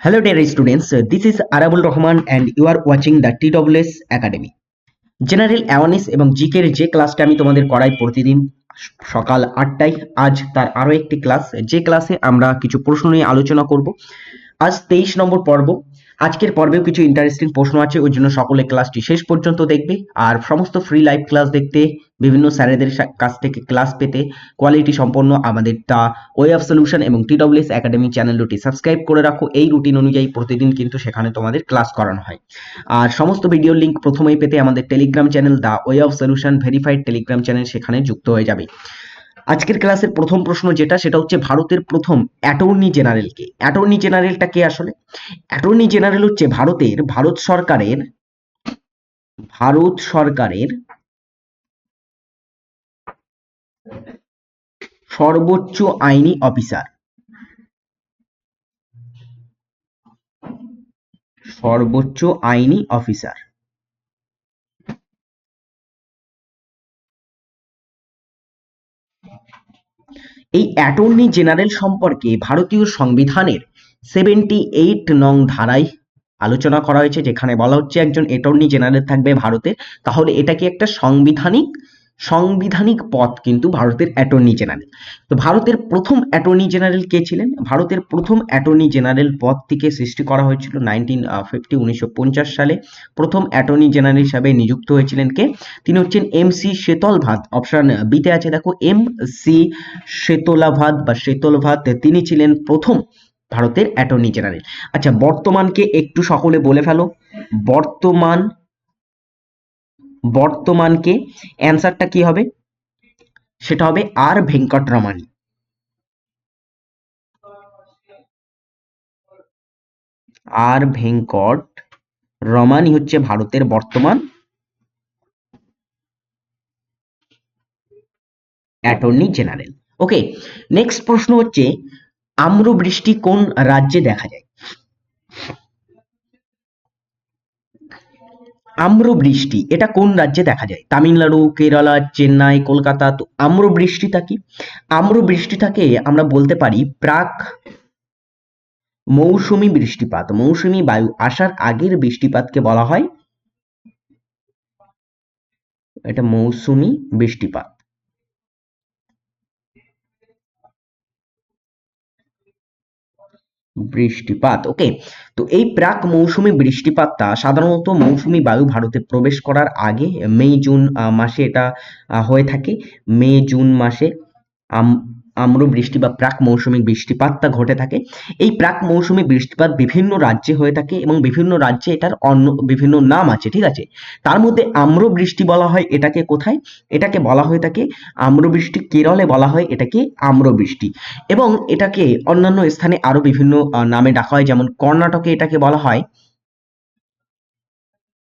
Hello dear Uh, this is Arabul Rahman and you are watching the TWS Academy. General awareness এবং জিকের যে ক্লাসটা আমি তোমাদের করাই প্রতিদিন সকাল আটটায় আজ তার আরও একটি ক্লাস যে ক্লাসে আমরা কিছু প্রশ্ন নিয়ে আলোচনা করব। আজ তেইশ নম্বর পর্ব। আজকের পর্বেও কিছু ইন্টারেস্টিং প্রশ্ন আছে ওই জন্য সকলে ক্লাসটি শেষ পর্যন্ত দেখবে। আর সমস্ত ফ্রি লাইভ ক্লাস দেখতে বিভিন্ন স্যারেদের কাছ থেকে ক্লাস পেতে কোয়ালিটি সম্পন্ন আমাদের দা ওয়ে অফ সলিউশন এবং টিডব্লিউএস একাডেমি চ্যানেল দুটি সাবস্ক্রাইব করে রাখো। এই রুটিন অনুযায়ী প্রতিদিন কিন্তু সেখানে তোমাদের ক্লাস করানো হয়। আর সমস্ত ভিডিও লিংক প্রথমেই পেতে আমাদের Telegram channel the way of solution verified Telegram channel সেখানে যুক্ত হয়ে যাবে। আজকের ক্লাসের প্রথম প্রশ্ন যেটা, সেটা হচ্ছে ভারতের প্রথম অ্যাটর্নি জেনারেল কে। অ্যাটর্নি জেনারেলটা কে আসলে? অ্যাটর্নি জেনারেল হচ্ছে ভারতের, ভারত সরকারের ভারত সরকারের সর্বোচ্চ আইনি অফিসার। সর্বোচ্চ আইনি অফিসার। এই অ্যাটর্নি জেনারেল সম্পর্কে ভারতীয় সংবিধানের সেভেন্টি এইট নং ধারায় আলোচনা করা হয়েছে, যেখানে বলা হচ্ছে একজন অ্যাটর্নি জেনারেল থাকবে ভারতে। তাহলে এটা কি একটা সাংবিধানিক সাংবিধানিক পদ কিন্তু ভারতের অ্যাটর্নি জেনারেল। তো ভারতের প্রথম অ্যাটর্নি জেনারেল কে ছিলেন? ভারতের প্রথম অ্যাটর্নি জেনারেল পদ থেকে সৃষ্টি করা হয়েছিল নাইনটিন ফিফটি উনিশশো পঞ্চাশ সালে। প্রথম অ্যাটর্নি জেনারেল হিসাবে নিযুক্ত হয়েছিলেন কে? তিনি হচ্ছেন এম সি শেতল ভাত অপশন বিতে আছে, দেখো, এম সি শেতলাভাত বা শেতলভাত তিনি ছিলেন প্রথম ভারতের অ্যাটর্নি জেনারেল। আচ্ছা বর্তমানকে একটু সকলে বলে ফেলো। বর্তমান বর্তমানকে অ্যান্সারটা কি হবে? সেটা হবে আর ভেঙ্কটরমানি আর ভেঙ্কট রমানি হচ্ছে ভারতের বর্তমান অ্যাটর্নি জেনারেল। ওকে নেক্সট প্রশ্ন হচ্ছে, আম্রবৃষ্টি কোন রাজ্যে দেখা যায়? আম্রবৃষ্টি, এটা কোন রাজ্যে দেখা যায়? তামিলনাড়ু, কেরালা, চেন্নাই, কলকাতা, তো আম্রবৃষ্টিটা কি? আম্রবৃষ্টিটাকে আমরা বলতে পারি প্রাক মৌসুমী বৃষ্টিপাত। মৌসুমী বায়ু আসার আগের বৃষ্টিপাতকে বলা হয় এটা মৌসুমি বৃষ্টিপাত। বৃষ্টিপাত ওকে তো এই প্রাক মৌসুমি বৃষ্টিপাতটা সাধারণত মৌসুমি বায়ু ভারতে প্রবেশ করার আগে মে, জুন মাসে এটা হয়ে থাকে। মে, জুন মাসে আম্র বৃষ্টি বা প্রাক মৌসুমী বৃষ্টিপাতটা ঘটে থাকে। এই প্রাক মৌসুমি বৃষ্টিপাত বিভিন্ন রাজ্যে হয়ে থাকে এবং বিভিন্ন রাজ্যে এটার অন্য, বিভিন্ন নাম আছে, ঠিক আছে? তার মধ্যে আম্র বৃষ্টি বলা হয় এটাকে কোথায়? এটাকে বলা হয়ে থাকে আম্রবৃষ্টি কেরলে বলা হয় এটাকে আম্রবৃষ্টি এবং এটাকে অন্যান্য স্থানে আরও বিভিন্ন নামে ডাকা হয়, যেমন কর্ণাটকে এটাকে বলা হয়,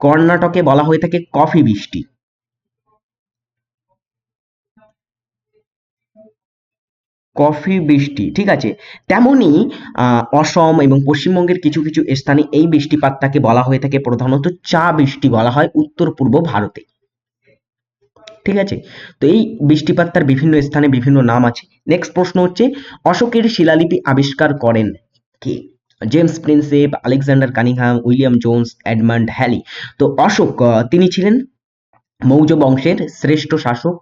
কর্ণাটকে বলা হয়ে থাকে কফি বৃষ্টি। কফি বৃষ্টি, ঠিক আছে? তেমনি অসম এবং পশ্চিমবঙ্গের কিছু কিছু স্থানে এই বৃষ্টিপাতটাকে বলা হয়ে থাকে, প্রধানত চা বৃষ্টি বলা হয় উত্তর পূর্ব ভারতে। ঠিক আছে? তো এই বৃষ্টিপাত তার বিভিন্ন স্থানে বিভিন্ন নাম আছে। নেক্সট প্রশ্ন হচ্ছে, অশোকের শিলালিপি আবিষ্কার করেন কে? James Prinsep Alexander Cunningham William Jones Edmund Halley তো অশোক তিনি ছিলেন মৌর্য বংশের শ্রেষ্ঠ শাসক।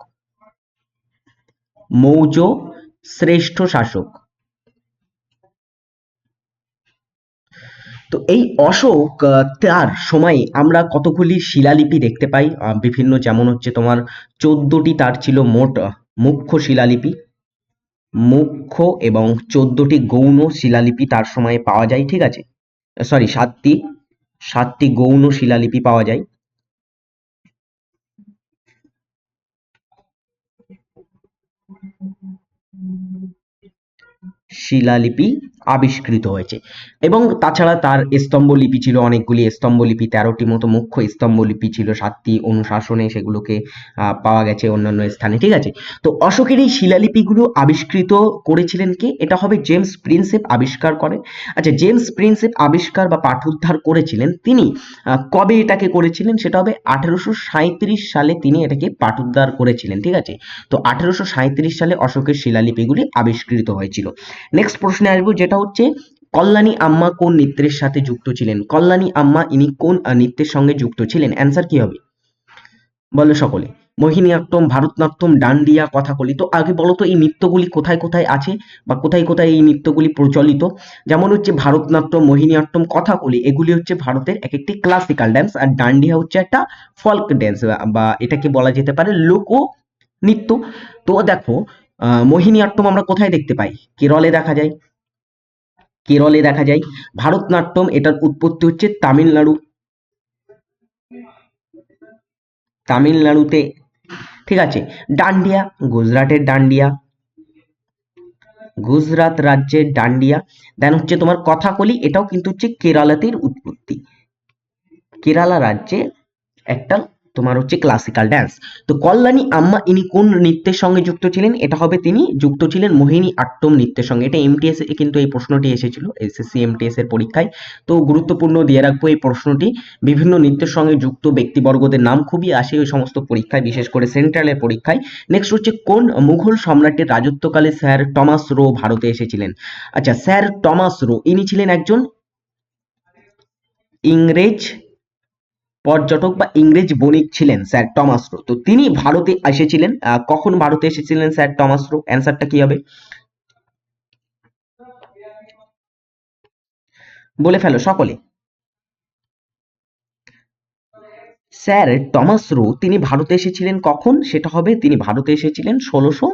মৌর্য শ্রেষ্ঠ শাসক। তো এই অশোক তার সময়ে আমরা কতগুলি শিলালিপি দেখতে পাই? বিভিন্ন যেমন হচ্ছে তোমার চোদ্দটি তার ছিল মোট মুখ্য শিলালিপি। মুখ্য এবং চোদ্দটি গৌণ শিলালিপি তার সময়ে পাওয়া যায়, ঠিক আছে? সরি সাতটি। সাতটি গৌণ শিলালিপি পাওয়া যায়। শিলালিপি আবিষ্কৃত হয়েছে। এবং তাছাড়া তার স্তম্ভলিপি ছিল অনেকগুলি স্তম্ভলিপি, তেরোটি মতো মুখ্য স্তম্ভলিপি ছিল, সাতটি অনুশাসনে সেগুলোকে পাওয়া গেছে অন্যান্য স্থানে, ঠিক আছে? তো অশোকের এই শিলালিপিগুলো আবিষ্কৃত করেছিলেন কে? এটা হবে জেমস প্রিন্সেপ আবিষ্কার করেন আচ্ছা জেমস প্রিন্সেপ আবিষ্কার বা পাঠোদ্ধার করেছিলেন তিনি কবে এটাকে করেছিলেন? সেটা হবে আঠেরোশো সাঁইত্রিশ সালে তিনি এটাকে পাঠোদ্ধার করেছিলেন, ঠিক আছে? তো আঠেরোশো সাঁইত্রিশ সালে অশোকের শিলালিপিগুলি আবিষ্কৃত হয়েছিল। নেক্সট প্রশ্নে আসব, যেটা হচ্ছে কল্যাণী আম্মা কোন নৃত্যের সাথে যুক্ত ছিলেন? কল্যাণী আম্মা ইনি কোন নৃত্যের সঙ্গে যুক্ত ছিলেন? অ্যান্সার কি হবে? বলো সকলে। মোহিনীঅট্টম ভারতনাট্যম, ডান্ডিয়া, কথাকলি। তো আগে বলো তো, এই নৃত্যগুলি কোথায় কোথায় আছে বা কোথায় কোথায় এই নৃত্যগুলি প্রচলিত? যেমন হচ্ছে ভারতনাট্যম মোহিনীঅট্টম কথাকলি। এগুলি হচ্ছে ভারতের এক একটি ক্লাসিক্যাল ড্যান্স আর ডান্ডিয়া হচ্ছে একটা ফল্ক ড্যান্স বা এটাকে বলা যেতে পারে লোক নৃত্য তো দেখো আহ, মোহিনীঅট্টম আমরা কোথায় দেখতে পাই? কেরলে দেখা যায়। কেরলে দেখা যায়। ভারতনাট্যম এটার উৎপত্তি হচ্ছে তামিলনাড়ু। তামিলনাড়ুতে ঠিক আছে। ডান্ডিয়া গুজরাটের ডান্ডিয়া। গুজরাট রাজ্যের ডান্ডিয়া। দেন হচ্ছে তোমার কথাকলি এটাও কিন্তু হচ্ছে কেরালাতের উৎপত্তি। কেরালা রাজ্যে একটা তোমার হচ্ছে ক্লাসিক্যাল ড্যান্স তো কল্যাণী আম্মা ইনি কোন নৃত্যের সঙ্গে যুক্ত ছিলেন? এটা হবে তিনি যুক্ত ছিলেন মোহিনী আট্টম নৃত্যের সঙ্গে। এটা এমটিএস এ কিন্তু এই প্রশ্নটি এসেছিল এসএসসি এমটিএস এর পরীক্ষায়। তো গুরুত্বপূর্ণ দিয়ে রাখব এই প্রশ্নটি। বিভিন্ন নৃত্যের সঙ্গে যুক্ত ব্যক্তিবর্গদের নাম খুবই আসে ওই সমস্ত পরীক্ষায়, বিশেষ করে সেন্ট্রালের পরীক্ষায়। নেক্সট হচ্ছে কোন মুঘল সম্রাটের রাজত্বকালে স্যার টমাস রো ভারতে এসেছিলেন? আচ্ছা স্যার টমাস রো, ইনি ছিলেন একজন ইংরেজ পর্যটক বা ইংরেজ বণিক ছিলেন স্যার টমাস রো। তো তিনি ভারতে এসেছিলেন কখন ভারতে এসেছিলেন স্যার টমাস রো? অ্যান্সারটা কি হবে? বলে ফেলো সকলে। স্যার টমাস রো, তিনি ভারতে এসেছিলেন কখন? সেটা হবে, তিনি ভারতে এসেছিলেন ষোলোশো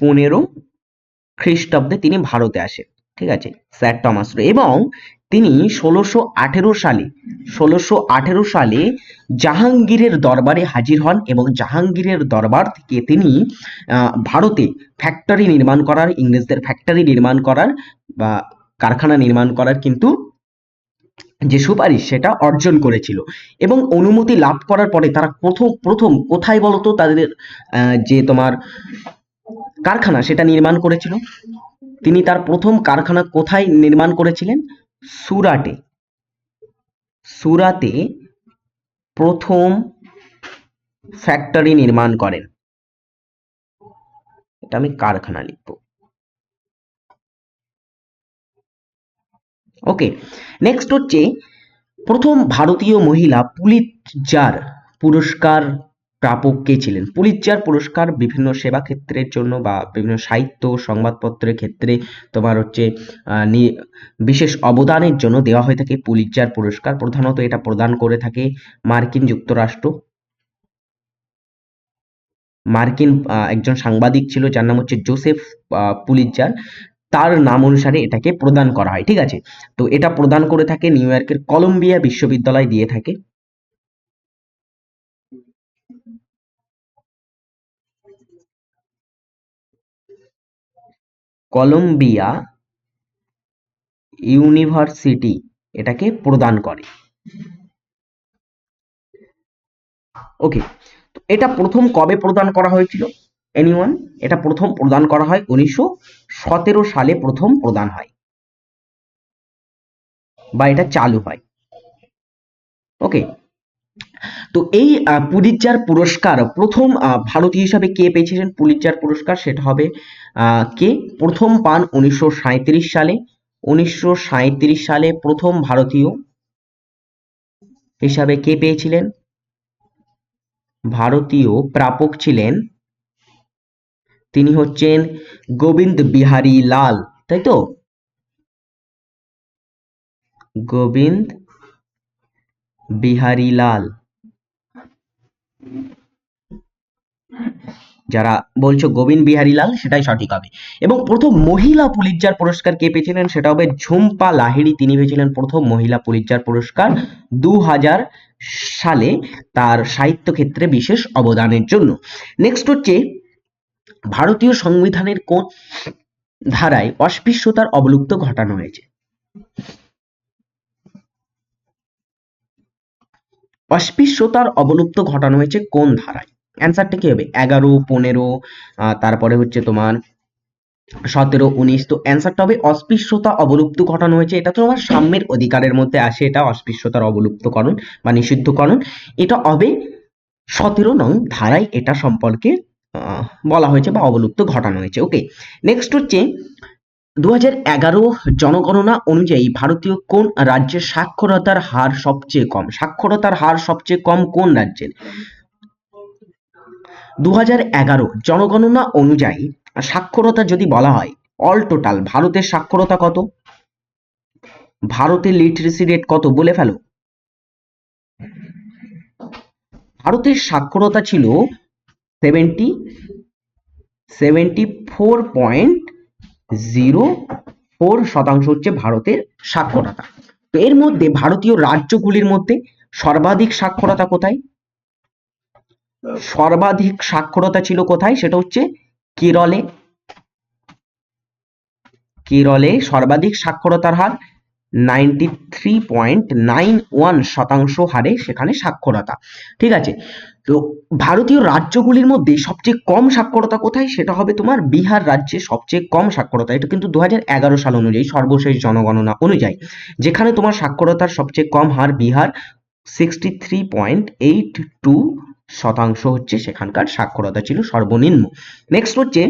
পনেরো খ্রিস্টাব্দে তিনি ভারতে আসেন। ঠিক আছে? Sir Thomas Roe. এবং তিনি ষোলোশো আঠেরো সালে, ষোলোশো আঠেরো সালে জাহাঙ্গীরের দরবারে হাজির হন এবং জাহাঙ্গীরের দরবার থেকে তিনি ভারতে ফ্যাক্টরি নির্মাণ করার, ইংরেজদের ফ্যাক্টরি নির্মাণ করার বা কারখানা নির্মাণ করার কিন্তু যে সুপারিশ সেটা অর্জন করেছিল। এবং অনুমতি লাভ করার পরে তারা প্রথম প্রথম কোথায় বলতো? তাদের যে তোমার কারখানা সেটা নির্মাণ করেছিল। তিনি তার প্রথম কারখানা কোথায় নির্মাণ করেছিলেন? সুরাটে। সুরাতে প্রথম ফ্যাক্টরি নির্মাণ করেন। এটা আমি কারখানা লিখব। ওকে নেক্সট হচ্ছে প্রথম ভারতীয় মহিলা পুলিৎজার পুরস্কার প্রাপক কে ছিলেন? পুলিৎজার পুরস্কার বিভিন্ন সেবা ক্ষেত্রের জন্য বা বিভিন্ন সাহিত্য, সংবাদপত্রের ক্ষেত্রে তোমার হচ্ছে বিশেষ অবদানের জন্য দেওয়া হয়ে থাকে পুলিৎজার পুরস্কার। প্রধানত এটা প্রদান করে থাকে মার্কিন যুক্তরাষ্ট্র। মার্কিন একজন সাংবাদিক ছিল যার নাম হচ্ছে জোসেফ পুলিৎজার। তার নাম অনুসারে এটাকে প্রদান করা হয়, ঠিক আছে? তো এটা প্রদান করে থাকে নিউ ইয়র্কের কলম্বিয়া বিশ্ববিদ্যালয় দিয়ে থাকে। কলম্বিয়া ইউনিভার্সিটি এটাকে প্রদান করে। ওকে এটা প্রথম কবে প্রদান করা হয়েছিল? এনিওয়ান এটা প্রথম প্রদান করা হয় উনিশশো সতেরো সালে প্রথম প্রদান হয়। বা এটা চালু হয়। ওকে তো এই পুলিৎজার পুরস্কার, প্রথম ভারতীয় হিসাবে কে পেয়েছিলেন পুলিৎজার পুরস্কার? সেটা হবে কে? প্রথম পান উনিশশো সাঁইত্রিশ সালে। উনিশশো সাঁইত্রিশ সালে প্রথম ভারতীয় হিসাবে কে পেয়েছিলেন? ভারতীয় প্রাপক ছিলেন তিনি হচ্ছেন গোবিন্দ বিহারী লাল, তাই তো? গোবিন্দ বিহারী লাল। যারা বলছো গোবিন্দ বিহারী লাল সেটাই সঠিক হবে। এবং প্রথম মহিলা পুলিৎজার পুরস্কার কে পেয়েছিলেন, সেটা হবে ঝুম্পা লাহিড়ী। তিনি পেয়েছিলেন প্রথম মহিলা পুলিৎজার পুরস্কার দু হাজার সালে তার সাহিত্য ক্ষেত্রে বিশেষ অবদানের জন্য। নেক্সট হচ্ছে ভারতীয় সংবিধানের কোন ধারায় অস্পৃশ্যতার অবলুপ্ত ঘটানো হয়েছে। অস্পৃশ্যতার অবলুপ্ত ঘটানো হয়েছে কোন ধারায়? অ্যান্সারটা কি হবে? এগারো, পনেরো তারপরে হচ্ছে তোমার সতেরো, উনিশ। তো অ্যান্সারটা হবে অস্পৃশ্যতা অবলুপ্ত ঘটানো হয়েছে। এটা তোমার সাম্যের অধিকারের মধ্যে আসে। এটা অস্পৃশ্যতার অবলুপ্তকরণ বা নিষিদ্ধকরণ। এটা হবে সতেরো নং ধারায় এটা সম্পর্কে বলা হয়েছে বা অবলুপ্ত ঘটানো হয়েছে। ওকে নেক্সট হচ্ছে দু জনগণনা অনুযায়ী ভারতীয় কোন রাজ্যের সাক্ষরতার হার সবচেয়ে কম? সাক্ষরতার হার সবচেয়ে কম কোন রাজ্যের? দু জনগণনা অনুযায়ী সাক্ষরতা যদি বলা হয় অল টোটাল ভারতের সাক্ষরতা কত? ভারতের লিটারেসি রেট কত বলে ফেলো? ভারতের সাক্ষরতা ছিল seventy seventy four point zero four শতাংশ হচ্ছে ভারতের সাক্ষরতা। এর মধ্যে ভারতীয় রাজ্যগুলির মধ্যে সর্বাধিক সাক্ষরতা কোথায়? সর্বাধিক সাক্ষরতা ছিল কোথায়? সেটা হচ্ছে কেরলে। কেরলে সর্বাধিক সাক্ষরতার হার ninety three point nine one শতাংশ হারে সেখানে সাক্ষরতা। ঠিক আছে? তো ভারতীয় রাজ্যগুলির মধ্যে সবচেয়ে কম সাক্ষরতা কোথায়? সেটা হবে তোমার বিহার রাজ্যে সবচেয়ে কম সাক্ষরতা। এটা কিন্তু দু হাজার এগারো সাল অনুযায়ী সর্বশেষ জনগণনা অনুযায়ী। যেখানে তোমার সাক্ষরতার সবচেয়ে কম হার Bihar sixty three point eight two শতাংশ হচ্ছে সেখানকার সাক্ষরতা ছিল সর্বনিম্ন। নেক্সট হচ্ছে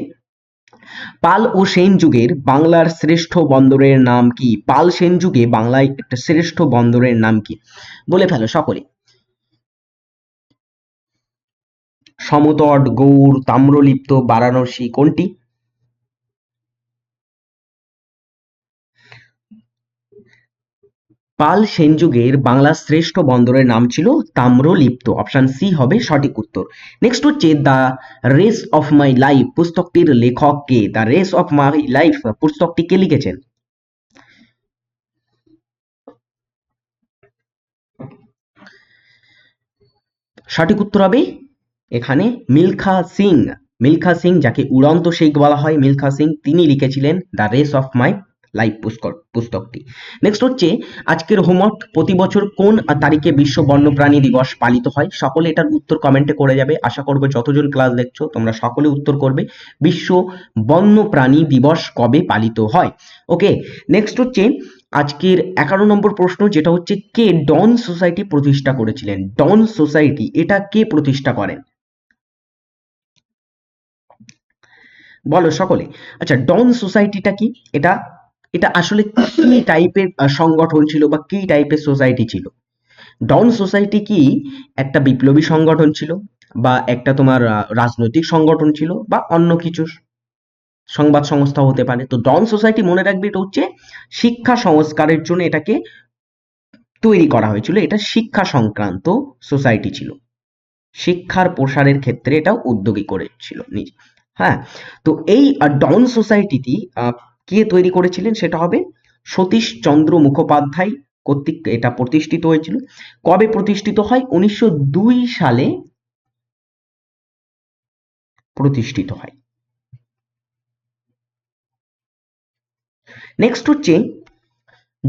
পাল ও সেন যুগের বাংলার শ্রেষ্ঠ বন্দরের নাম কি? পাল সেন যুগে বাংলায় একটা শ্রেষ্ঠ বন্দরের নাম কি? বলে ফেলো সকলে। সমতট, গৌড়, তাম্রলিপ্ত, বারাণসী কোনটি? পাল সেন যুগের বাংলার শ্রেষ্ঠ বন্দরের নাম ছিল তাম্রলিপ্ত। অপশন সি হবে সঠিক উত্তর। নেক্সট হচ্ছে the race of my life পুস্তকটির লেখক কে? The race of my life পুস্তকটি কে লিখেছেন? সঠিক উত্তর হবে এখানে মিলখা সিং মিলখা সিং যাকে উড়ন্ত শেখ বলা হয়, মিলখা সিং, তিনি লিখেছিলেন the race of my life পুস্তক, পুস্তকটি। নেক্সট হচ্ছে, আজকের হোমওয়ার্ক প্রতি বছর কোন তারিখে বিশ্ব বন্যপ্রাণী দিবস পালিত হয়? সকলে এটার উত্তর কমেন্টে করে যাবে। আশা করব যতজন ক্লাস দেখছ, তোমরা সকলে উত্তর করবে। বিশ্ব বন্যপ্রাণী দিবস কবে পালিত হয়? ওকে নেক্সট হচ্ছে, আজকের এগারো নম্বর প্রশ্ন, যেটা হচ্ছে, কে ডন সোসাইটি প্রতিষ্ঠা করেছিলেন? ডন সোসাইটি, এটা কে প্রতিষ্ঠা করেন? বলো সকলে। আচ্ছা ডন সোসাইটিটা কি? এটা এটা আসলে কি টাইপের সংগঠন ছিল বা কি টাইপের সোসাইটি ছিল? ডন সোসাইটি কি একটা বিপ্লবী সংগঠন ছিল বা একটা তোমার রাজনৈতিক সংগঠন ছিল বা অন্য কিছু সংবাদ সংস্থা হতে পারে? তো ডন সোসাইটি মনে রাখবে এটা হচ্ছে শিক্ষা সংস্কারের জন্য এটাকে তৈরি করা হয়েছিল। এটা শিক্ষা সংক্রান্ত সোসাইটি ছিল। শিক্ষার প্রসারের ক্ষেত্রে এটা উদ্যোগী করেছিল নিজে হ্যাঁ? তো এই ডন সোসাইটিটি কে তৈরি করেছিলেন সেটা হবে সতীশ চন্দ্র মুখোপাধ্যায় কর্তৃক, এটা প্রতিষ্ঠিত হয়েছিল। কবে প্রতিষ্ঠিত হয়? উনিশশো দুই সালে প্রতিষ্ঠিত হয়। নেক্সট হচ্ছে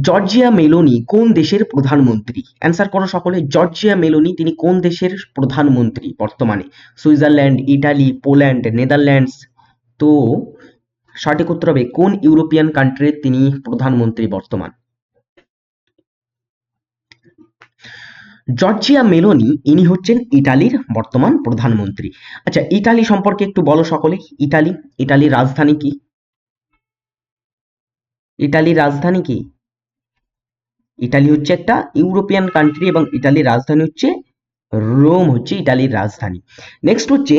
জর্জিয়া মেলোনি কোন দেশের প্রধানমন্ত্রী? অ্যান্সার করো সকলে, জর্জিয়া মেলোনি, তিনি কোন দেশের প্রধানমন্ত্রী বর্তমানে? Switzerland, Italy, Poland, Netherlands. তো, সঠিক উত্তর হবে, কোন ইউরোপিয়ান কান্ট্রির তিনি প্রধানমন্ত্রী বর্তমান? জর্জিয়া মেলোনি, ইনি হচ্ছেন ইটালির বর্তমান প্রধানমন্ত্রী। আচ্ছা ইটালি সম্পর্কে একটু বলো সকলে, ইটালি, ইটালির রাজধানী কি? ইটালির রাজধানী কি? ইটালি হচ্ছে একটা ইউরোপিয়ান কান্ট্রি এবং ইটালির রাজধানী হচ্ছে রোম, হচ্ছে ইটালির রাজধানী। নেক্সট হচ্ছে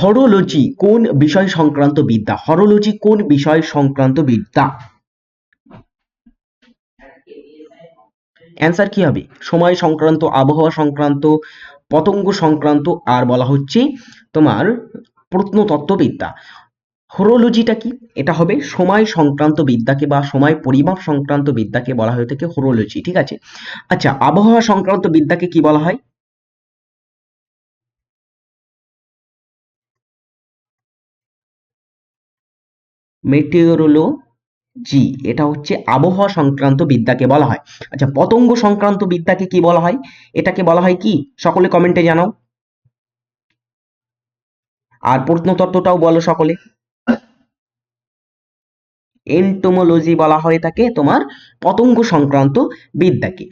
হরোলজি কোন বিষয় সংক্রান্ত বিদ্যা? হরোলজি কোন বিষয় সংক্রান্ত বিদ্যা? অ্যান্সার কি হবে? সময় সংক্রান্ত, আবহাওয়া সংক্রান্ত, পতঙ্গ সংক্রান্ত, আর বলা হচ্ছে তোমার প্রত্নতত্ত্ববিদ্যা হরোলজিটা কি? এটা হবে সময় সংক্রান্ত বিদ্যাকে বা সময় পরিমাপ সংক্রান্ত বিদ্যাকে বলা হয়ে থাকে হরোলজি ঠিক আছে? আচ্ছা আবহাওয়া সংক্রান্ত বিদ্যাকে কি বলা হয়? মেটেওরোলজি এটা হচ্ছে আবহাওয়া সংক্রান্ত বিদ্যাকে বলা হয়। আচ্ছা পতঙ্গ সংক্রান্ত বিদ্যাকে কি বলা হয়? এটাকে বলা হয় কি? সকলে কমেন্টে জানাও। আর প্রত্নতত্ত্বটাও বলো সকলে। এন্টোমোলজি বলা হয় থাকে তোমার পতঙ্গ সংক্রান্ত বিদ্যাকে।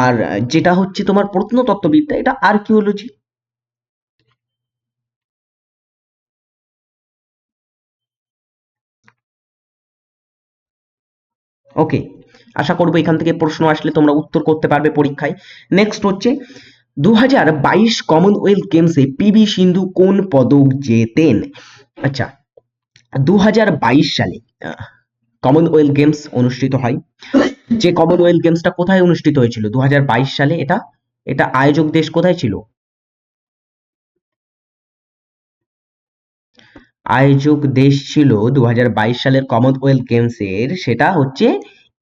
আর যেটা হচ্ছে তোমার প্রত্নতত্ত্ববিদ্যা, এটা আর্কিওলজি ওকে আশা করব এখান থেকে প্রশ্ন আসলে তোমরা উত্তর করতে পারবে পরীক্ষায়। নেক্সট হচ্ছে দু হাজার বাইশ কমনওয়েলথ গেমসে পিবি সিন্ধু কোন পদক জেতেন? আচ্ছা দু হাজার বাইশ সালে কমনওয়েলথ গেমস অনুষ্ঠিত হয়। যে কমনওয়েলথ গেমসটা কোথায় অনুষ্ঠিত হয়েছিল? দু সালে এটা এটা আয়োজক দেশ কোথায় ছিল? আয়োজক দেশ ছিল দু হাজার বাইশ সালের কমনওয়েলথ গেমসের সেটা হচ্ছে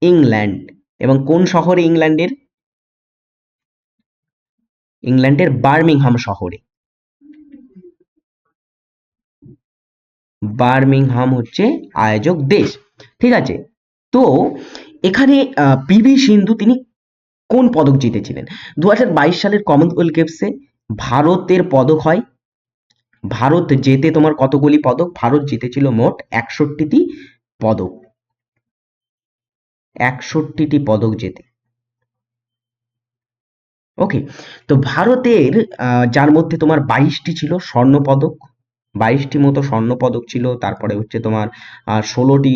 ইংল্যান্ড। এবং কোন শহরে ইংল্যান্ডের? ইংল্যান্ডের বার্মিংহাম শহরে। বার্মিংহাম হচ্ছে আয়োজক দেশ। ঠিক আছে? তো এখানে পিভি সিন্ধু তিনি কোন পদক জিতেছিলেন? দু হাজার বাইশ সালের কমনওয়েলথ গেমসে ভারতের পদক হয়। ভারত জেতে তোমার কতগুলি পদক? ভারত জিতেছিল মোট একষট্টিটি পদক। একষট্টিটি পদক জেতে। ওকে তো ভারতের যার মধ্যে তোমার বাইশটি ছিল স্বর্ণ পদক। বাইশটি মতো স্বর্ণ পদক ছিল, তারপরে হচ্ছে তোমার ষোলোটি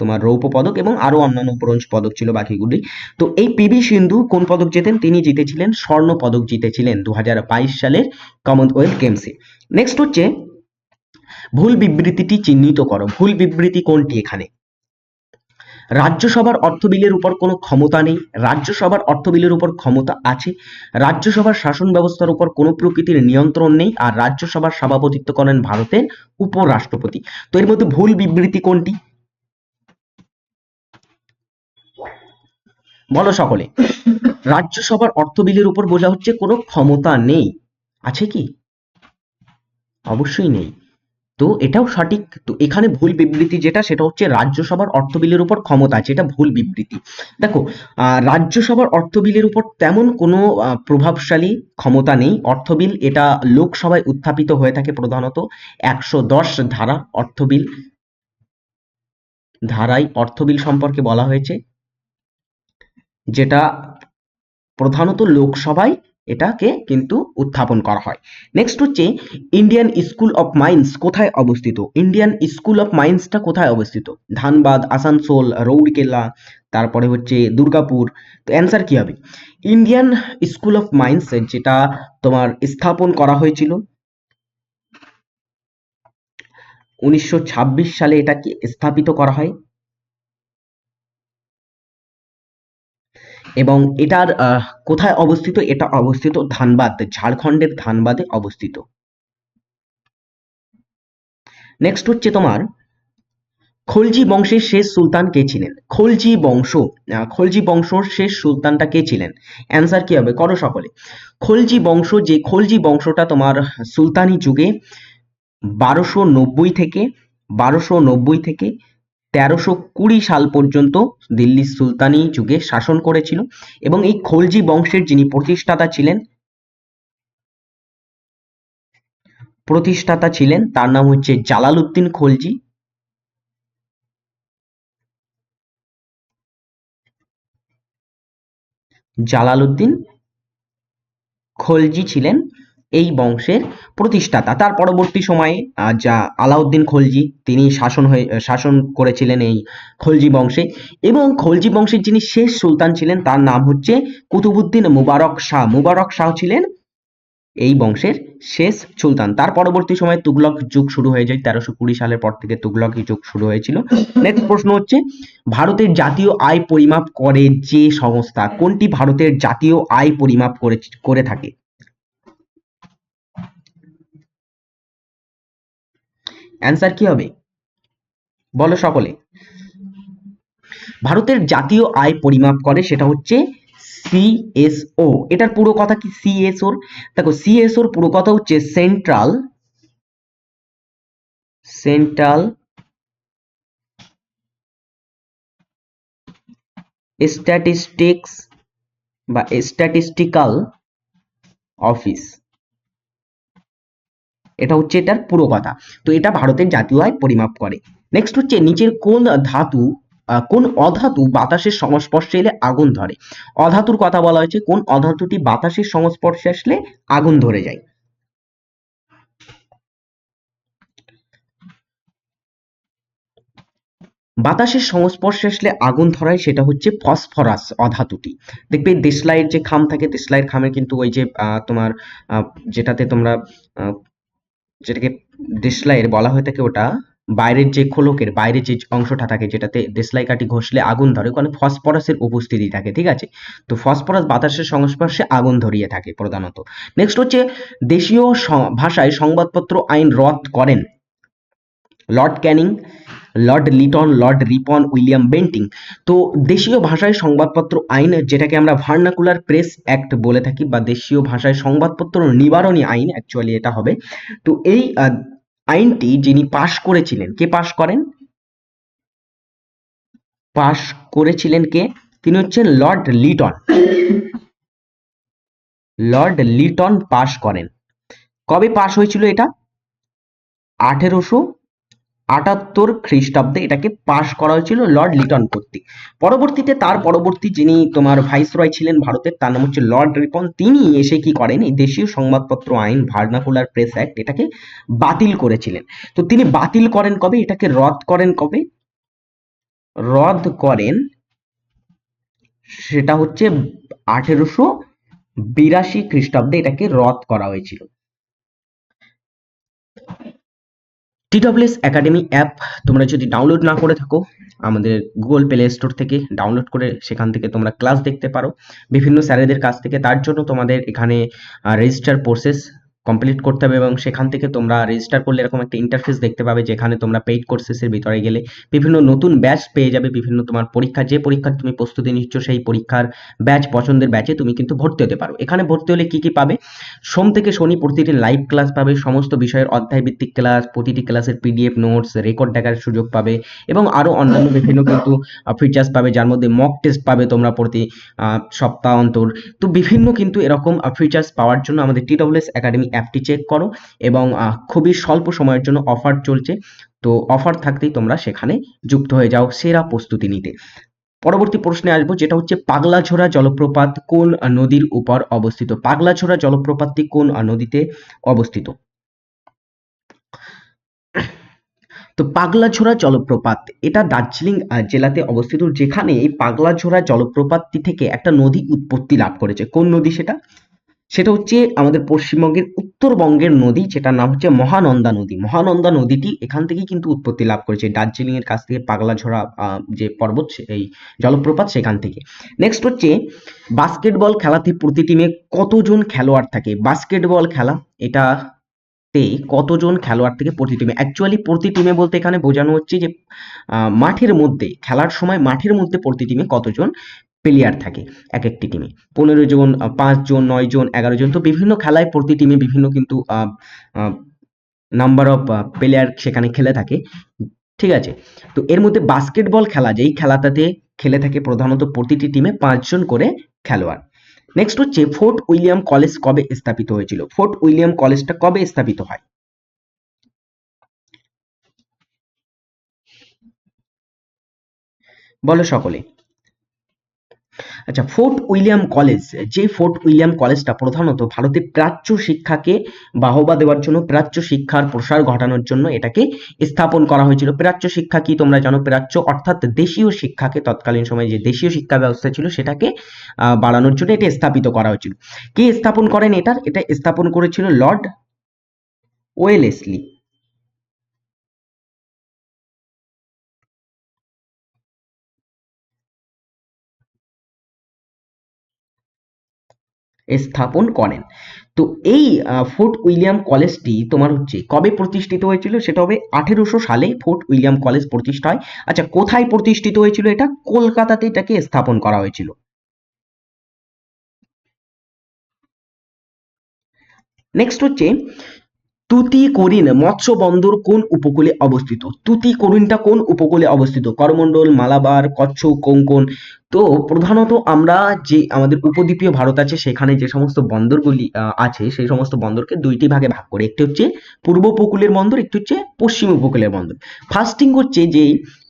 তোমার রৌপ্য পদক এবং আরও অন্যান্য ব্রোঞ্জ পদক ছিল বাকিগুলি। তো এই পিভি সিন্ধু কোন পদক জেতেন? তিনি জিতেছিলেন স্বর্ণ পদক জিতেছিলেন দু হাজার সালের কমনওয়েলথ গেমসে নেক্সট হচ্ছে, ভুল বিবৃতিটি চিহ্নিত করো। ভুল বিবৃতি কোনটি এখানে? রাজ্যসভার অর্থ বিলের উপর কোনো ক্ষমতা নেই, রাজ্যসভার অর্থ বিলের উপর ক্ষমতা আছে, রাজ্যসভার শাসন ব্যবস্থার উপর কোনো প্রকৃতির নিয়ন্ত্রণ নেই, আর রাজ্যসভার সভাপতিত্ব করেন ভারতের উপরাষ্ট্রপতি। তো এর মধ্যে ভুল বিবৃতি কোনটি? বলো সকলে, রাজ্যসভার অর্থ বিলের উপর বোঝা হচ্ছে কোনো ক্ষমতা নেই, আছে কি? অবশ্যই নেই। তো এটাও সঠিক। তো এখানে ভুল বিবৃতি যেটা, সেটা হচ্ছে রাজ্যসভার অর্থ বিলের উপর ক্ষমতা আছে, এটা ভুল বিবৃতি। দেখো রাজ্যসভার অর্থ বিলের উপর তেমন কোনো প্রভাবশালী ক্ষমতা নেই। অর্থ বিল এটা লোকসভায় উত্থাপিত হয়ে থাকে প্রধানত। একশো দশ ধারা অর্থ বিল ধারায় অর্থ বিল সম্পর্কে বলা হয়েছে। যেটা প্রধানত লোকসভায় এটাকে কিন্তু উত্থাপন করা হয়। নেক্সট হচ্ছে ইন্ডিয়ান স্কুল অফ মাইন্স কোথায় অবস্থিত? ইন্ডিয়ান স্কুল অফ মাইন্সটা কোথায় অবস্থিত? ধানবাদ, আসানসোল রৌড়কেলা তারপরে হচ্ছে দুর্গাপুর। তো অ্যান্সার কি হবে? ইন্ডিয়ান স্কুল অফ মাইন্স যেটা তোমার স্থাপন করা হয়েছিল উনিশশো ছাব্বিশ সালে এটাকে স্থাপিত করা হয়। এবং এটার কোথায় অবস্থিত? এটা অবস্থিত ধানবাদ, ঝাড়খণ্ডের ধানবাদে অবস্থিত। নেক্সট হচ্ছে তোমার, খলজি বংশের শেষ সুলতান কে ছিলেন? খলজি বংশ খলজি বংশর শেষ সুলতানটা কে ছিলেন? অ্যান্সার কি হবে? করো সকলে। খলজি বংশ, যে খলজি বংশটা তোমার সুলতানি যুগে বারোশো নব্বই থেকে, বারোশো নব্বই থেকে তেরোশো কুড়ি সাল পর্যন্ত দিল্লির সুলতানি যুগে শাসন করেছিল এবং এই খলজি বংশের যিনি প্রতিষ্ঠাতা ছিলেন প্রতিষ্ঠাতা ছিলেন, তার নাম হচ্ছে জালালউদ্দিন খলজি। জালালউদ্দিন খলজি ছিলেন এই বংশের প্রতিষ্ঠাতা। তার পরবর্তী সময়ে যা আলাউদ্দিন খলজি, তিনি শাসন হয়ে শাসন করেছিলেন এই খলজি বংশে। এবং খলজি বংশের যিনি শেষ সুলতান ছিলেন, তার নাম হচ্ছে কুতুবুদ্দিন মুবারক শাহ। মুবারক শাহ ছিলেন এই বংশের শেষ সুলতান। তার পরবর্তী সময়ে তুগলক যুগ শুরু হয়ে যায়। তেরোশো কুড়ি সালের পর থেকে তুগলক যুগ শুরু হয়েছিল। নেক্সট প্রশ্ন হচ্ছে, ভারতের জাতীয় আয় পরিমাপ করে যে সংস্থা, কোনটি ভারতের জাতীয় আয় পরিমাপ করে করে থাকে? অ্যান্সার কি হবে? বলো সকলে। ভারতের জাতীয় আয় পরিমাপ করে সেটা হচ্ছে সিএসও এটার পুরো কথা কি সিএসওর দেখো সিএসওর পুরো কথা হচ্ছে সেন্ট্রাল সেন্ট্রাল স্ট্যাটিস্টিক্স বা স্ট্যাটিস্টিক্যাল অফিস এটা হচ্ছে এটার পুরো কথা তো এটা ভারতের জাতীয় আয় পরিমাপ করে। নেক্সট হচ্ছে নিচের কোন ধাতু কোন অধাতু বাতাসের সংস্পর্শে এলে আগুন ধরে? অধাতুর কথা বলা হয়েছে, কোন অধাতুটি বাতাসের সংস্পর্শে আসলে আগুন ধরে যায়? বাতাসের সংস্পর্শে আসলে আগুন ধরায় সেটা হচ্ছে ফসফরাস অধাতুটি। দেখবে দেশলাইয়ের যে খাম থাকে দেশলাইয়ের খামে কিন্তু ওই যে তোমার যেটাতে তোমরা যেটাকে দেশলাইয়ের বলা হয়ে থাকে ওটা, বাইরের যে খোলকের বাইরে যে অংশটা থাকে যেটাতে দেশলাই কাটি ঘষলে আগুন ধরে ওখানে ফসফরাসের উপস্থিতি থাকে, ঠিক আছে? তো ফসফরাস বাতাসের সংস্পর্শে আগুন ধরিয়ে থাকে প্রধানত। নেক্সট হচ্ছে দেশীয় ভাষায় সংবাদপত্র আইন রদ করেন। Lord Canning Lord Lytton, Lord Ripon, William Bentinck. তো দেশীয় ভাষায় সংবাদপত্র আইন, যেটাকে আমরা ভার্নাকুলার প্রেস অ্যাক্ট বলে থাকি, বা দেশীয় ভাষায় সংবাদপত্র নিবারণী আইন অ্যাকচুয়ালি এটা হবে। তো এই আইনটি যিনি পাশ করেছিলেন, কে পাশ করেন? পাশ করেছিলেন কে? তিনি হচ্ছেন লর্ড লিটন। লর্ড লিটন পাশ করেন। কবে পাশ হয়েছিল এটা? আঠেরোশো আটাত্তর খ্রিস্টাব্দে এটাকে পাশ করা হয়েছিল লর্ড লিটন কর্তৃক। পরবর্তীতে তার পরবর্তী যিনি তোমার ভাইসরয় ছিলেন ভারতের, তার নাম হচ্ছে লর্ড রিপন, তিনি এসে কি করেন, এই দেশীয় সংবাদপত্র আইন, ভার্নাকুলার প্রেস অ্যাক্ট, এটাকে বাতিল করেছিলেন। তো তিনি বাতিল করেন কবে? এটাকে রদ করেন কবে? রদ করেন সেটা হচ্ছে আঠেরোশো বিরাশি খ্রিস্টাব্দে এটাকে রদ করা হয়েছিল। টিডব্লিউএস একাডেমি অ্যাপ তোমরা যদি ডাউনলোড না করে থাকো, আমাদের গুগল প্লে স্টোর থেকে ডাউনলোড করে সেখান থেকে তোমরা ক্লাস দেখতে পারো। বিভিন্ন স্যারেদের কাছ থেকে, তার জন্য তোমাদের এখানে রেজিস্টার প্রসেস কমপ্লিট করতে হবে এবং সেখান থেকে তোমরা রেজিস্টার করলে এরকম একটা ইন্টারফেস দেখতে পাবে যেখানে তোমরা পেইড কোর্সেসের ভিতরে গেলে বিভিন্ন নতুন ব্যাচ পেয়ে যাবে, বিভিন্ন তোমার পরীক্ষা, যে পরীক্ষার তুমি প্রস্তুতি নিচ্ছ সেই পরীক্ষার ব্যাচ পছন্দের ব্যাচে তুমি কিন্তু ভর্তি হতে পারো। এখানে ভর্তি হলে কি কি পাবে? সোম থেকে শনি প্রতিটি লাইভ ক্লাস পাবে, সমস্ত বিষয়ের অধ্যায় ভিত্তিক ক্লাস প্রতিটি ক্লাসের পিডিএফ নোটস রেকর্ড দেখার সুযোগ পাবে এবং আরও অন্যান্য বিভিন্ন কিন্তু ফিচার্স পাবে, যার মধ্যে মক টেস্ট পাবে তোমরা প্রতি সপ্তাহ অন্তর। তো বিভিন্ন কিন্তু এরকম ফিচার্স পাওয়ার জন্য আমাদের টিডব্লিউএস একাডেমি অ্যাপটি চেক করো এবং খুবই স্বল্প সময়ের জন্য অফার চলছে। তো অফার থাকতেই তোমরা সেখানে যুক্ত হয়ে যাও সেরা প্রস্তুতি নিতে। পরবর্তী প্রশ্নে আসব, যেটা হচ্ছে পাগলাঝোড়া জলপ্রপাত কোন নদীর উপর অবস্থিত? পাগলাঝোড়া জলপ্রপাতটি কোন নদীতে অবস্থিত? তো পাগলাঝোড়া জলপ্রপাত, এটা দার্জিলিং জেলাতে অবস্থিত, যেখানে এই পাগলাঝোড়া জলপ্রপাতটি থেকে একটা নদী উৎপত্তি লাভ করেছে। কোন নদী সেটা? সেটা হচ্ছে আমাদের পশ্চিমবঙ্গের উত্তরবঙ্গের নদী, যেটার নাম হচ্ছে মহানন্দা নদী। মহানন্দা নদীটি এখান থেকেই কিন্তু উৎপত্তি লাভ করেছে। দার্জিলিং এর কাছ থেকে পাগলাঝোড়া যে পর্বত এই জলপ্রপাত সেখান থেকে। নেক্সট হচ্ছে বাস্কেটবল খেলাতে প্রতি টিমে কতজন খেলোয়াড় থাকে? বাস্কেটবল খেলা এটা তে কতজন খেলোয়াড় থেকে প্রতি টিমে অ্যাকচুয়ালি প্রতি টিমে বলতে এখানে বোঝানো হচ্ছে যে মাঠের মধ্যে, খেলার সময় মাঠের মধ্যে প্রতি টিমে কতজন প্লেয়ার থাকে এক একটি টিমে পনেরো জন আহ, পাঁচ জন নয় জন এগারো জন তো বিভিন্ন খেলায় প্রতি টিমে বিভিন্ন কিন্তু নাম্বার অফ প্লেয়ার সেখানে খেলে থাকে। ঠিক আছে? তো এর মধ্যে বাস্কেটবল খেলা যেই খেলাটাতে খেলে থাকে প্রধানত প্রতিটি টিমে পাঁচজন করে খেলোয়াড়। নেক্সট হচ্ছে ফোর্ট উইলিয়াম কলেজ কবে স্থাপিত হয়েছিল? ফোর্ট উইলিয়াম কলেজটা কবে স্থাপিত হয়? বলো সকলে। আচ্ছা ফোর্ট উইলিয়াম কলেজ, যে ফোর্ট উইলিয়াম কলেজটা প্রধানত ভারতে প্রাচ্য শিক্ষাকে বাহবা দেওয়ার জন্য, প্রাচ্য শিক্ষার প্রসার ঘটানোর জন্য এটাকে স্থাপন করা হয়েছিল। প্রাচ্য শিক্ষা কি তোমরা জানো? প্রাচ্য অর্থাৎ দেশীয় শিক্ষাকে, তৎকালীন সময়ে যে দেশীয় শিক্ষা ব্যবস্থা ছিল সেটাকে বাড়ানোর জন্য এটা স্থাপিত করা হয়েছিল। কে স্থাপন করেন এটার? এটা স্থাপন করেছিল লর্ড ওয়েলেসলি। স্থাপন করেন। তো এই ফোর্ট উইলিয়াম কলেজটি তোমার হচ্ছে কবে প্রতিষ্ঠিত হয়েছিল? সেটা হবে আঠেরোশো সালে ফোর্ট উইলিয়াম কলেজ প্রতিষ্ঠা হয়। আচ্ছা কোথায় প্রতিষ্ঠিত হয়েছিল এটা? কলকাতাতে এটাকে স্থাপন করা হয়েছিল। নেক্সট হচ্ছে তুতিকোরিন মৎস্য বন্দর কোন উপকূলে অবস্থিত? তুতি তুতিকোরিনটা কোন উপকূলে অবস্থিত? করমন্ডল মালাবার কচ্ছ কোঙ্কন তো প্রধানত আমরা যে আমাদের উপদ্বীপীয় ভারত আছে, সেখানে যে সমস্ত বন্দরগুলি আছে, সেই সমস্ত বন্দরকে দুইটি ভাগে ভাগ করে। একটি হচ্ছে পূর্ব উপকূলের বন্দর, একটি হচ্ছে পশ্চিম উপকূলের বন্দর। ফার্স্টিং হচ্ছে যে,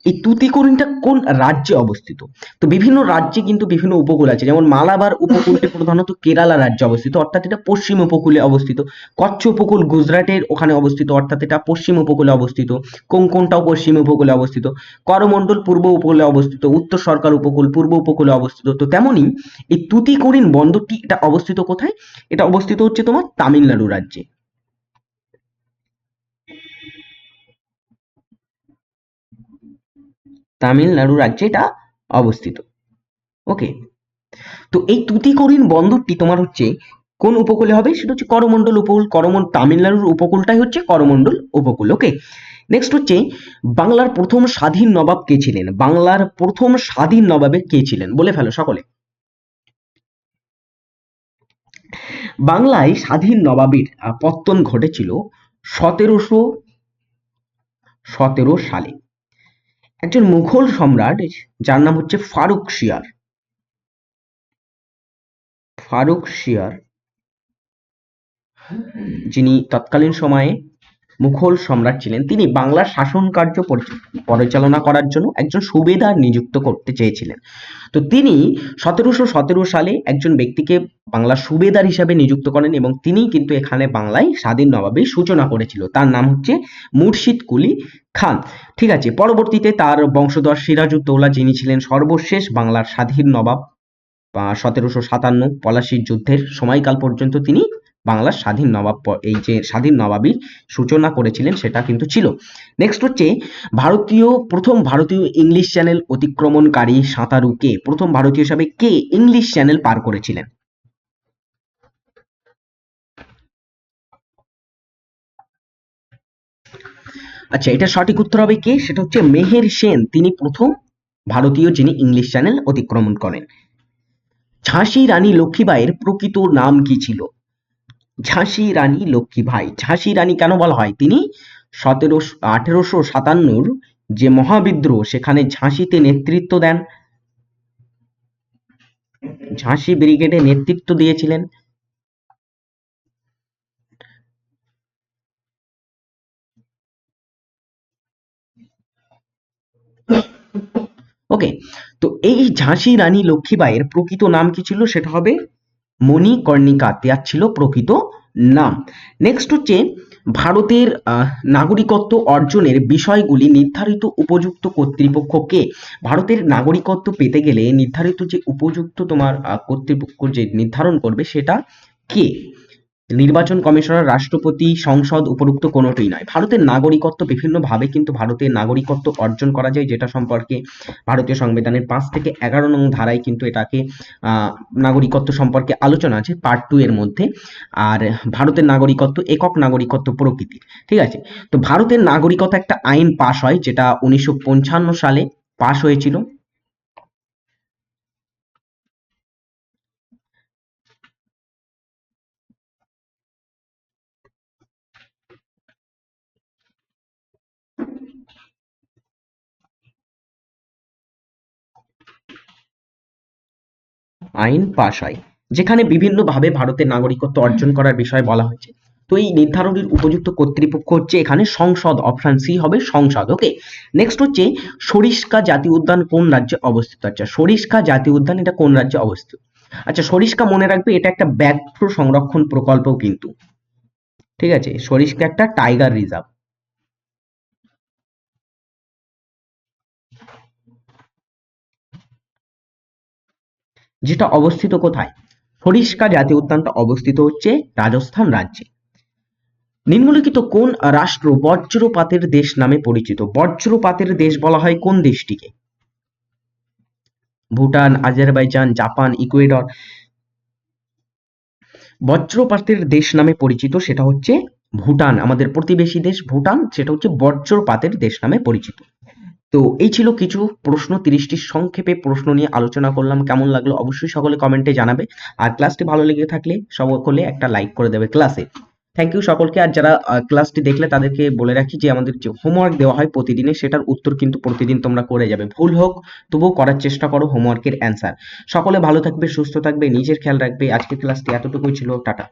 এই তুতিকোরিনটা কোন রাজ্যে অবস্থিত? তো বিভিন্ন রাজ্যে কিন্তু বিভিন্ন উপকূল আছে। যেমন মালাবার উপকূলটি প্রধানত কেরালা রাজ্যে অবস্থিত, অর্থাৎ এটা পশ্চিম উপকূলে অবস্থিত। কচ্ছ উপকূল গুজরাটের ওখানে অবস্থিত, অর্থাৎ এটা পশ্চিম উপকূলে অবস্থিত। কোঙ্কনটাও পশ্চিম উপকূলে অবস্থিত। করমণ্ডল পূর্ব উপকূলে অবস্থিত। উত্তর সরকার উপকূল, পূর্ব উপকূলে অবস্থিত। তো তেমনি এই তুতিকোরিন বন্দরটি এটা অবস্থিত কোথায়? এটা অবস্থিত হচ্ছে তোমার তামিলনাড়ু রাজ্যে। তামিলনাড়ু রাজ্যে এটা অবস্থিত। ওকে তো এই তুতিকোরিন বন্দরটি তোমার হচ্ছে কোন উপকূলে হবে? সেটা হচ্ছে করমণ্ডল উপকূল। করমন তামিলনাড়ুর উপকূলটাই হচ্ছে করমণ্ডল উপকূল। ওকে নেক্সট হচ্ছে, বাংলার প্রথম স্বাধীন নবাব কে ছিলেন? বাংলার প্রথম স্বাধীন নবাবে কে ছিলেন? বলে ফেলো সকলে। বাংলায় স্বাধীন নবাবের পত্তন ঘটেছিল সতেরোশো সতেরো সালে। একজন মুঘল সম্রাট, যার নাম হচ্ছে ফারুক শিয়ার। ফারুক শিয়ার, যিনি তৎকালীন সময়ে মুঘল সম্রাট ছিলেন। তিনি বাংলার শাসন কার্য পরিচ- পরিচালনা করার জন্য একজন সুবেদার নিযুক্ত করতে চেয়েছিলেন। তো তিনি সতেরোশো সতেরো সালে একজন ব্যক্তিকে বাংলার সুবেদার হিসাবে নিযুক্ত করেন এবং তিনি কিন্তু এখানে বাংলায় স্বাধীন নবাবের সূচনা করেছিল। তার নাম হচ্ছে মুর্শিদ কুলি খান। ঠিক আছে, পরবর্তীতে তার বংশধর সিরাজউদ্দৌলা যিনি ছিলেন সর্বশেষ বাংলার স্বাধীন নবাব সতেরোশো সাতান্ন পলাশির যুদ্ধের সময়কাল পর্যন্ত তিনি বাংলার স্বাধীন নবাব এই যে স্বাধীন নবাবীর সূচনা করেছিলেন সেটা কিন্তু ছিল। নেক্সট হচ্ছে ভারতীয়, প্রথম ভারতীয় ইংলিশ চ্যানেল অতিক্রমণকারী সাঁতারু কে প্রথম ভারতীয় হিসাবে কে ইংলিশ চ্যানেল পার করেছিলেন? আচ্ছা এটা সঠিক উত্তর হবে কে? সেটা হচ্ছে মেহের সেন। তিনি প্রথম ভারতীয় যিনি ইংলিশ চ্যানেল অতিক্রমণ করেন। ঝাঁসি রানী লক্ষ্মীবাইয়ের প্রকৃত নাম কি ছিল? ঝাঁসি রানী লক্ষ্মীবাই ঝাঁসি রানী কেন বলা হয়? তিনি সতেরোশো আঠেরোশো সাতান্নর যে মহাবিদ্রোহ, সেখানে ঝাঁসিতে নেতৃত্ব দেন। ঝাঁসি ব্রিগেডে নেতৃত্ব দিয়েছিলেন। ওকে, তো এই ঝাঁসি রানী লক্ষ্মীবাইয়ের প্রকৃত নাম কি ছিল? সেটা হবে মণিকর্ণিকা দেয়া ছিল প্রকৃত নাম। নেক্সট হচ্ছে ভারতের নাগরিকত্ব অর্জনের বিষয়গুলি নির্ধারিত উপযুক্ত কর্তৃপক্ষকে। ভারতের নাগরিকত্ব পেতে গেলে নির্ধারিত যে উপযুক্ত তোমার কর্তৃপক্ষ যে নির্ধারণ করবে সেটা কে? নির্বাচন কমিশনার, রাষ্ট্রপতি, সংসদ উপরুক্ত কোনোটিই নয়। ভারতের নাগরিকত্ব বিভিন্নভাবে কিন্তু ভারতের নাগরিকত্ব অর্জন করা যায়, যেটা সম্পর্কে ভারতীয় সংবিধানের পাঁচ থেকে এগারো নং ধারায় কিন্তু এটাকে নাগরিকত্ব সম্পর্কে আলোচনা আছে পার্ট টু এর মধ্যে। আর ভারতের নাগরিকত্ব একক নাগরিকত্ব প্রকৃতির, ঠিক আছে? তো ভারতের নাগরিকত্ব একটা আইন পাশ হয়, যেটা উনিশশো পঞ্চান্ন সালে পাশ হয়েছিল। আইন পাশ হয়, যেখানে বিভিন্নভাবে ভারতের নাগরিকত্ব অর্জন করার বিষয়ে বলা হয়েছে। তো এই নির্ধারণের উপযুক্ত কর্তৃপক্ষ হচ্ছে এখানে সংসদ অপশন সি হবে সংসদ ওকে নেক্সট হচ্ছে সরিষ্কা জাতীয় উদ্যান কোন রাজ্যে অবস্থিত? আচ্ছা সরিষ্কা জাতীয় উদ্যান এটা কোন রাজ্যে অবস্থিত? আচ্ছা সরিষ্কা মনে রাখবে এটা একটা ব্যাঘ্র সংরক্ষণ প্রকল্পও কিন্তু, ঠিক আছে? সরিষ্কা একটা টাইগার রিজার্ভ যেটা অবস্থিত কোথায়? সরিষ্কা জাতীয় উদ্যানটা অবস্থিত হচ্ছে রাজস্থান রাজ্যে। নিম্নলিখিত কোন রাষ্ট্র বজ্রপাতের দেশ নামে পরিচিত? বজ্রপাতের দেশ বলা হয় কোন দেশটিকে? Bhutan, Azerbaijan, Japan, Ecuador. বজ্রপাতের দেশ নামে পরিচিত সেটা হচ্ছে ভুটান, আমাদের প্রতিবেশী দেশ ভুটান, সেটা হচ্ছে বজ্রপাতের দেশ নামে পরিচিত। তো এই ছিল কিছু প্রশ্ন, তিরিশটি সংক্ষেপে প্রশ্ন নিয়ে আলোচনা করলাম। কেমন লাগল অবশ্যই সকলে কমেন্টে জানাবে। আর ক্লাসটি ভালো লেগে থাকলে সকলে একটা লাইক করে দেবে ক্লাসে থ্যাংক ইউ সকলকে। আর যারা ক্লাসটি দেখলে তাদেরকে বলে রাখি যে, আমাদের যে হোমওয়ার্ক দেওয়া হয় প্রতিদিনে সেটার উত্তর কিন্তু প্রতিদিন তোমরা করে যাবে। ভুল হোক, তবুও করার চেষ্টা করো হোমওয়ার্কের অ্যান্সার সকলে ভালো থাকবে, সুস্থ থাকবে, নিজের খেয়াল রাখবে। আজকের ক্লাসটি এতটুকুই ছিল। টাটা।